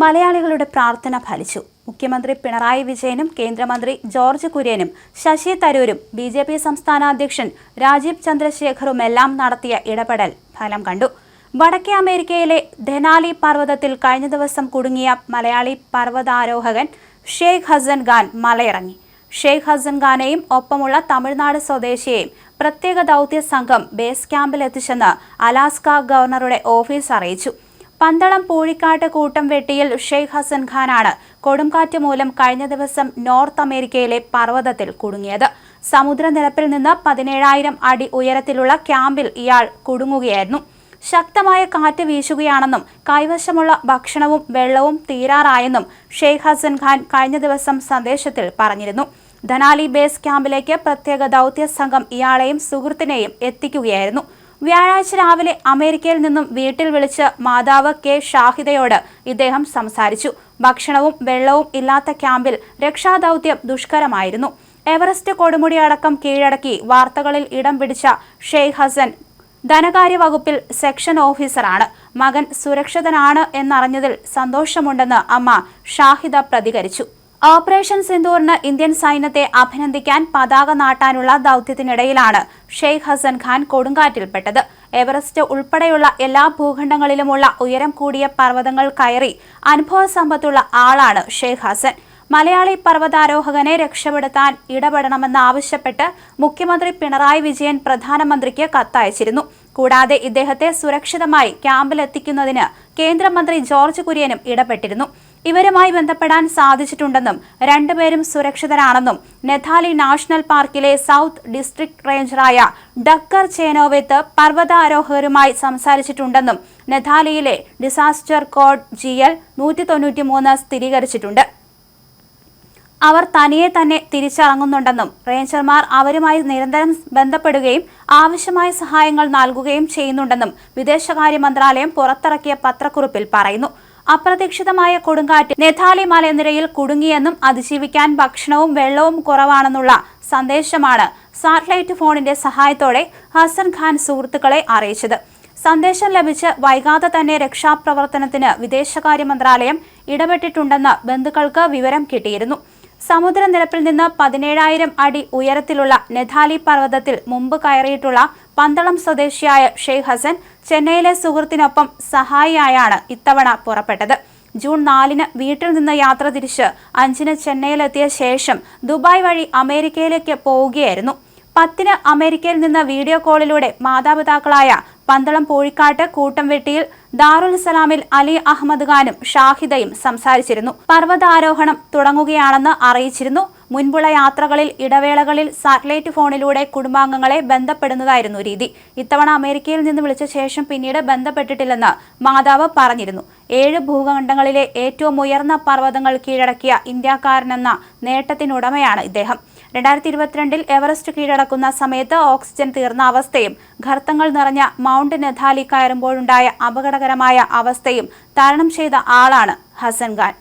മലയാളികളുടെ പ്രാർത്ഥന ഫലിച്ചു. മുഖ്യമന്ത്രി പിണറായി വിജയനും കേന്ദ്രമന്ത്രി ജോർജ് കുര്യനും ശശി തരൂരും ബി ജെ പി സംസ്ഥാന അധ്യക്ഷൻ രാജീവ് ചന്ദ്രശേഖറുമെല്ലാം നടത്തിയ ഇടപെടൽ ഫലം കണ്ടു. വടക്കേ അമേരിക്കയിലെ ധനാലി പർവതത്തിൽ കഴിഞ്ഞ ദിവസം കുടുങ്ങിയ മലയാളി പർവതാരോഹകൻ ഷെയ്ഖ് ഹസൻ ഖാൻ മലയിറങ്ങി. ഷെയ്ഖ് ഹസൻ ഖാനെയും ഒപ്പമുള്ള തമിഴ്നാട് സ്വദേശിയെയും പ്രത്യേക ദൗത്യ സംഘം ബേസ് ക്യാമ്പിൽ എത്തിച്ചെന്ന് അലാസ്ക ഗവർണറുടെ ഓഫീസ് അറിയിച്ചു. പന്തളം പൂഴിക്കാട്ട് കൂട്ടം വെട്ടിയിൽ ഷെയ്ഖ് ഹസൻ ഖാനാണ് കൊടുങ്കാറ്റ് മൂലം കഴിഞ്ഞ ദിവസം നോർത്ത് അമേരിക്കയിലെ പർവതത്തിൽ കുടുങ്ങിയത്. സമുദ്രനിരപ്പിൽ നിന്ന് പതിനേഴായിരം അടി ഉയരത്തിലുള്ള ക്യാമ്പിൽ ഇയാൾ കുടുങ്ങുകയായിരുന്നു. ശക്തമായ കാറ്റ് വീശുകയാണെന്നും കൈവശമുള്ള ഭക്ഷണവും വെള്ളവും തീരാറായെന്നും ഷെയ്ഖ് ഹസൻ ഖാൻ കഴിഞ്ഞ ദിവസം സന്ദേശത്തിൽ പറഞ്ഞിരുന്നു. ധനാലി ബേസ് ക്യാമ്പിലേക്ക് പ്രത്യേക ദൗത്യ സംഘം ഇയാളെയും സുഹൃത്തിനെയും എത്തിക്കുകയായിരുന്നു. വ്യാഴാഴ്ച രാവിലെ അമേരിക്കയിൽ നിന്നും വീട്ടിൽ വിളിച്ച് മാതാവ് കെ ഷാഹിദയോട് ഇദ്ദേഹം സംസാരിച്ചു. ഭക്ഷണവും വെള്ളവും ഇല്ലാത്ത ക്യാമ്പിൽ രക്ഷാദൗത്യം ദുഷ്കരമായിരുന്നു. എവറസ്റ്റ് കൊടുമുടി അടക്കം കീഴടക്കി വാർത്തകളിൽ ഇടം പിടിച്ച ഷെയ്ഖ് ഹസൻ ധനകാര്യ വകുപ്പിൽ സെക്ഷൻ ഓഫീസറാണ്. മകൻ സുരക്ഷിതനാണ് എന്നറിഞ്ഞതിൽ സന്തോഷമുണ്ടെന്ന് അമ്മ ഷാഹിദ പ്രതികരിച്ചു. ഓപ്പറേഷൻ സിന്ദൂറിന് ഇന്ത്യൻ സൈന്യത്തെ അഭിനന്ദിക്കാൻ പതാക നാട്ടാനുള്ള ദൌത്യത്തിനിടയിലാണ് ഷെയ്ഖ് ഹസൻ ഖാൻ കൊടുങ്കാറ്റിൽപ്പെട്ടത്. എവറസ്റ്റ് ഉൾപ്പെടെയുള്ള എല്ലാ ഭൂഖണ്ഡങ്ങളിലുമുള്ള ഉയരം കൂടിയ പർവതങ്ങൾ കയറി അനുഭവ സമ്പത്തുള്ള ആളാണ് ഷെയ്ഖ് ഹസൻ. മലയാളി പർവതാരോഹകനെ രക്ഷപ്പെടുത്താൻ ഇടപെടണമെന്നാവശ്യപ്പെട്ട് മുഖ്യമന്ത്രി പിണറായി വിജയൻ പ്രധാനമന്ത്രിക്ക് കത്തയച്ചിരുന്നു. കൂടാതെ ഇദ്ദേഹത്തെ സുരക്ഷിതമായി ക്യാമ്പിലെത്തിക്കുന്നതിന് കേന്ദ്രമന്ത്രി ജോർജ് കുര്യനും ഇടപെട്ടിരുന്നു. ഇവരുമായി ബന്ധപ്പെടാൻ സാധിച്ചിട്ടുണ്ടെന്നും രണ്ടുപേരും സുരക്ഷിതരാണെന്നും നെഥാലി നാഷണൽ പാർക്കിലെ സൗത്ത് ഡിസ്ട്രിക്ട് റേഞ്ചറായ ഡക്കർ ചേനോവെത്ത് പർവതാരോഹകരുമായി സംസാരിച്ചിട്ടുണ്ടെന്നും നെഥാലിയിലെ ഡിസാസ്റ്റർ കോഡ് ജി എൽ നൂറ്റി സ്ഥിരീകരിച്ചിട്ടുണ്ട്. അവർ തനിയെ തന്നെ തിരിച്ചിറങ്ങുന്നുണ്ടെന്നും റേഞ്ചർമാർ അവരുമായി നിരന്തരം ബന്ധപ്പെടുകയും ആവശ്യമായ സഹായങ്ങൾ നൽകുകയും ചെയ്യുന്നുണ്ടെന്നും വിദേശകാര്യ മന്ത്രാലയം പുറത്തിറക്കിയ പത്രക്കുറിപ്പിൽ പറയുന്നു. അപ്രതീക്ഷിതമായ കൊടുങ്കാറ്റ് നെഥാലി മലനിരയിൽ കുടുങ്ങിയെന്നും അതിജീവിക്കാൻ ഭക്ഷണവും വെള്ളവും കുറവാണെന്നുള്ള സന്ദേശമാണ് സാറ്റലൈറ്റ് ഫോണിന്റെ സഹായത്തോടെ ഹസൻ ഖാൻ സുഹൃത്തുക്കളെ അറിയിച്ചത്. സന്ദേശം ലഭിച്ച് വൈകാതെ തന്നെ രക്ഷാപ്രവർത്തനത്തിന് വിദേശകാര്യ മന്ത്രാലയം ഇടപെട്ടിട്ടുണ്ടെന്ന് ബന്ധുക്കൾക്ക് വിവരം കിട്ടിയിരുന്നു. സമുദ്രനിരപ്പിൽ നിന്ന് പതിനേഴായിരം അടി ഉയരത്തിലുള്ള നെഥാലി പർവതത്തിൽ മുമ്പ് കയറിയിട്ടുള്ള പന്തളം സ്വദേശിയായ ഷെയ്ഖ് ഹസൻ ചെന്നൈയിലെ സുഹൃത്തിനൊപ്പം സഹായിയായാണ് ഇത്തവണ പുറപ്പെട്ടത്. ജൂൺ നാലിന് വീട്ടിൽ നിന്ന് യാത്ര തിരിച്ച് അഞ്ചിന് ചെന്നൈയിലെത്തിയ ശേഷം ദുബായ് വഴി അമേരിക്കയിലേക്ക് പോവുകയായിരുന്നു. പത്തിന് അമേരിക്കയിൽ നിന്ന് വീഡിയോ കോളിലൂടെ മാതാപിതാക്കളായ പന്തളം പൂഴിക്കാട്ട് കൂട്ടംവെട്ടിയിൽ ദാറുൽ സലാമിൽ അലി അഹമ്മദ് ഖാനും ഷാഹിദയും സംസാരിച്ചിരുന്നു. പർവതാരോഹണം തുടങ്ങുകയാണെന്ന് അറിയിച്ചിരുന്നു. മുൻപുള്ള യാത്രകളിൽ ഇടവേളകളിൽ സാറ്റലൈറ്റ് ഫോണിലൂടെ കുടുംബാംഗങ്ങളെ ബന്ധപ്പെടുന്നതായിരുന്നു രീതി. ഇത്തവണ അമേരിക്കയിൽ നിന്ന് വിളിച്ച ശേഷം പിന്നീട് ബന്ധപ്പെട്ടിട്ടില്ലെന്ന് മാതാവ് പറഞ്ഞിരുന്നു. ഏഴ് ഭൂഖണ്ഡങ്ങളിലെ ഏറ്റവും ഉയർന്ന പർവതങ്ങൾ കീഴടക്കിയ ഇന്ത്യക്കാരനെന്ന നേട്ടത്തിനുടമയാണ് ഇദ്ദേഹം. രണ്ടായിരത്തി ഇരുപത്തിരണ്ടിൽ എവറസ്റ്റ് കീഴടക്കുന്ന സമയത്ത് ഓക്സിജൻ തീർന്ന അവസ്ഥയും ഘർത്തങ്ങൾ നിറഞ്ഞ മൗണ്ട് നെഥാലി കയറുമ്പോഴുണ്ടായ അപകടകരമായ അവസ്ഥയും തരണം ചെയ്ത ആളാണ് ഹസൻ ഖാൻ